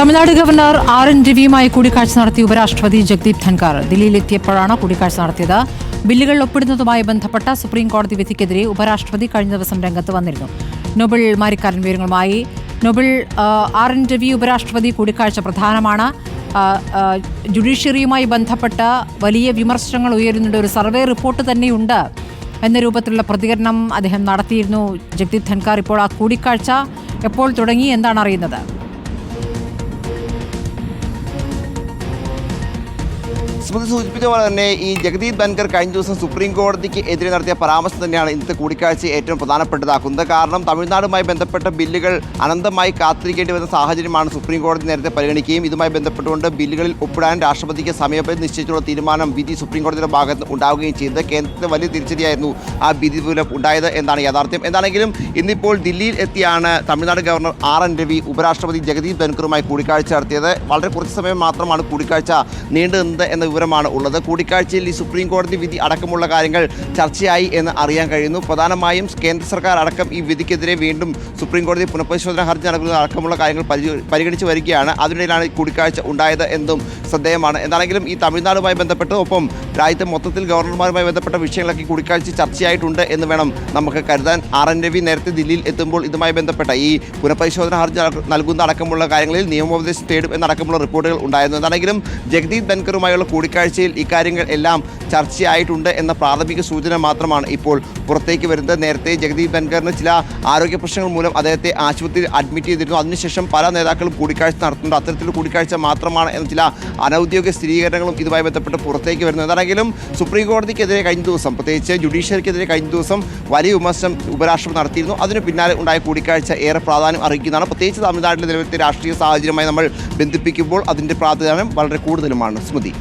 Tamil Nadu governor R N രവിയുമായി കൂടിക്കാഴ്ച നടത്തിയ ഉപരാഷ്ട്രപതി ജഗ്ദീപ് ധൻകാർ ദില്ലിയിലെത്തിയപ്പോഴാണ് കൂടിക്കാഴ്ച നടത്തിയത്. ബില്ലുകൾ ഒപ്പിടുന്നതുമായി ബന്ധപ്പെട്ട സുപ്രീം കോടതി വിധിക്കെതിരെ ഉപരാഷ്ട്രപതി കഴിഞ്ഞ ദിവസം രംഗത്ത് വന്നിരുന്നു. നൊബിൾ മാരിക്കാരൻ വിവരങ്ങളുമായി. നൊബിൾ ആർ എൻ രവി ഉപരാഷ്ട്രപതി കൂടിക്കാഴ്ച പ്രധാനമാണ്. ജുഡീഷ്യറിയുമായി ബന്ധപ്പെട്ട വലിയ വിമർശനങ്ങൾ ഉയരുന്നുണ്ട്. ഒരു സർവേ റിപ്പോർട്ട് തന്നെയുണ്ട് എന്ന രൂപത്തിലുള്ള പ്രതികരണം അദ്ദേഹം നടത്തിയിരുന്നു. ജഗ്ദീപ് ധൻകാർ ഇപ്പോൾ ആ കൂടിക്കാഴ്ച എപ്പോൾ തുടങ്ങി എന്താണ് അറിയുന്നത്? സ്മൃതി സൂചിപ്പിച്ച പോലെ തന്നെ ഈ ജഗദീപ് ബൻകർ കഴിഞ്ഞ ദിവസം സുപ്രീം കോടതിക്ക് എതിരെ നടത്തിയ പരാമർശം തന്നെയാണ് ഇന്നത്തെ കൂടിക്കാഴ്ച ഏറ്റവും പ്രധാനപ്പെട്ടതാക്കുന്നത് കാരണം തമിഴ്നാടുമായി ബന്ധപ്പെട്ട ബില്ലുകൾ അനന്തമായി കാത്തിരിക്കേണ്ടി വരുന്ന സാഹചര്യമാണ് സുപ്രീം കോടതി നേരത്തെ പരിഗണിക്കുകയും ഇതുമായി ബന്ധപ്പെട്ടുകൊണ്ട് ബില്ലുകളിൽ ഒപ്പിടാൻ രാഷ്ട്രപതിക്ക് സമയപരിധി നിശ്ചയിച്ചുള്ള തീരുമാനം വിധി സുപ്രീം കോടതിയുടെ ഭാഗത്ത് ഉണ്ടാവുകയും ചെയ്തത് കേന്ദ്രത്തിന് വലിയ തിരിച്ചടിയായിരുന്നു ആ വിധി മൂലം ഉണ്ടായത് എന്നാണ് യാഥാർത്ഥ്യം. എന്താണെങ്കിലും ഇന്നിപ്പോൾ ദില്ലിയിൽ എത്തിയാണ് Tamil Nadu governor R N Ravi ഉപരാഷ്ട്രപതി ജഗദീപ് ധൻകറുമായി കൂടിക്കാഴ്ച നടത്തിയത്. വളരെ കുറച്ച് സമയം മാത്രമാണ് കൂടിക്കാഴ്ച നീണ്ടു നിന്നത് എന്ന വിവരമാണ് ഉള്ളത്. കൂടിക്കാഴ്ചയിൽ ഈ സുപ്രീം കോടതി വിധി അടക്കമുള്ള കാര്യങ്ങൾ ചർച്ചയായി എന്ന് അറിയാൻ കഴിയുന്നു. പ്രധാനമായും കേന്ദ്ര സർക്കാർ അടക്കം ഈ വിധിക്കെതിരെ വീണ്ടും സുപ്രീം കോടതി പുനഃപരിശോധന ഹർജി നടക്കുന്നത് അടക്കമുള്ള കാര്യങ്ങൾ പരിഗണിച്ച് വരികയാണ്. അതിനിടയിലാണ് കൂടിക്കാഴ്ച ഉണ്ടായത് എന്നും ശ്രദ്ധേയമാണ്. എന്താണെങ്കിലും ഈ തമിഴ്നാടുമായി ബന്ധപ്പെട്ട് ഒപ്പം രാജ്യത്തെ മൊത്തത്തിൽ ഗവർണർമാരുമായി ബന്ധപ്പെട്ട വിഷയങ്ങളൊക്കെ കൂടിക്കാഴ്ച ചർച്ചയായിട്ടുണ്ട് എന്ന് വേണം നമുക്ക് കരുതാൻ. ആർ എൻ രവി നേരത്തെ ദില്ലിയിൽ എത്തുമ്പോൾ ഇതുമായി ബന്ധപ്പെട്ട ഈ പുനഃപരിശോധന ഹർജി നൽകുന്ന അടക്കമുള്ള കാര്യങ്ങളിൽ നിയമോപദേശം തേടും എന്നടക്കമുള്ള റിപ്പോർട്ടുകൾ ഉണ്ടായിരുന്നു. എന്താണെങ്കിലും ജഗദീപ് ധൻകറുമായുള്ള കൂടിക്കാഴ്ചയിൽ ഇക്കാര്യങ്ങൾ എല്ലാം ചർച്ചയായിട്ടുണ്ട് എന്ന പ്രാഥമിക സൂചന മാത്രമാണ് ഇപ്പോൾ പുറത്തേക്ക് വരുന്നത്. നേരത്തെ ജഗദീപ് ധൻകറിന് ചില ആരോഗ്യ പ്രശ്നങ്ങൾ മൂലം അദ്ദേഹത്തെ ആശുപത്രിയിൽ അഡ്മിറ്റ് ചെയ്തിരുന്നു. അതിനുശേഷം പല നേതാക്കളും കൂടിക്കാഴ്ച നടത്തുന്നുണ്ട്. അത്തരത്തിലുള്ള കൂടിക്കാഴ്ച മാത്രമാണ് എന്ന ചില അനൗദ്യോഗിക സ്ഥിരീകരണങ്ങളും ഇതുമായി ബന്ധപ്പെട്ട് പുറത്തേക്ക് വരുന്നത് എന്താണെങ്കിലും സുപ്രീം കോടതിക്കെതിരെ കഴിഞ്ഞ ദിവസം പ്രത്യേകിച്ച് ജുഡീഷ്യറിക്കെതിരെ കഴിഞ്ഞ ദിവസം വലിയ വിമർശനം ഉപരാഷ്ട്രപതി നടത്തിയിരുന്നു. അതിന് പിന്നാലെ ഉണ്ടായ കൂടിക്കാഴ്ച ഏറെ പ്രാധാന്യം അറിയിക്കുന്നതാണ് പ്രത്യേകിച്ച് തമിഴ്നാട്ടിലെ നിലവിലത്തെ രാഷ്ട്രീയ സാഹചര്യമായി നമ്മൾ ബന്ധിപ്പിക്കുമ്പോൾ അതിന്റെ പ്രാധാന്യം വളരെ കൂടുതലുമാണ്. സ്മൃതി.